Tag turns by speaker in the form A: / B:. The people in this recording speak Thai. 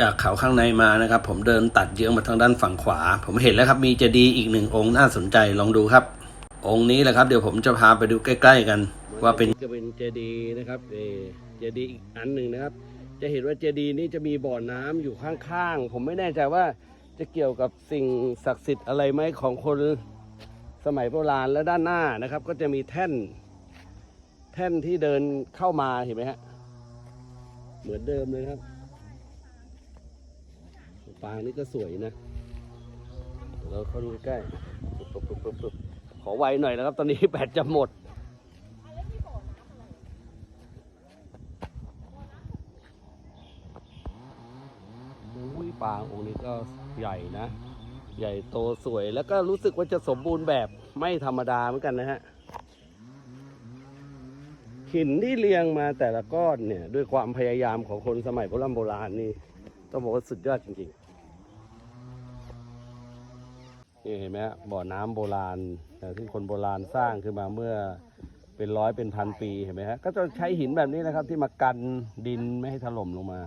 A: จากเขาข้างในมานะครับ ผมเดินตัดเยื้องมาทางด้านฝั่งขวา ผมเห็นแล้วครับมีเจดีย์อีกหนึ่งองค์น่าสนใจลองดูครับ องค์นี้แหละครับ เดี๋ยวผมจะพาไปดูใกล้ ๆ กัน ว่าเป็นจะเป็นเจดีย์นะครับเอเจดีย์อีกอันหนึ่งนะครับ จะเห็นว่าเจดีย์นี้จะมีบ่อน้ำอยู่ข้างๆผมไม่แน่ใจว่าจะเกี่ยวกับสิ่งศักดิ์สิทธิ์อะไรไหมของคนสมัยโบราณและด้านหน้านะครับ ก็จะมีแท่น แท่นที่เดินเข้ามาเห็นไหมฮะเหมือนเดิมเลยครับ ปางนี่ก็สวยนะเราเข้าดูใกล้ปุ๊บปุ๊บขอไวหน่อยนะครับ ตอนนี้แบตจะหมดอุ้ยปางองค์นี้ก็ใหญ่นะ ใหญ่โตสวยแล้วก็รู้สึกว่าจะสมบูรณ์แบบไม่ธรรมดาเหมือนกันนะฮะหินที่เรียงมาแต่ละก้อนเนี่ย ด้วยความพยายามของคนสมัยโบราณโบราณนี่ ต้องบอกว่าสุดยอดจริงๆ นี่เห็นไหมฮะบ่อน้ำโบราณที่คนโบราณสร้างขึ้นมาเมื่อเป็นร้อยเป็นพันปีเห็นไหมฮะก็จะใช้หินแบบนี้นะครับที่มากันดินไม่ให้ถล่มลงมา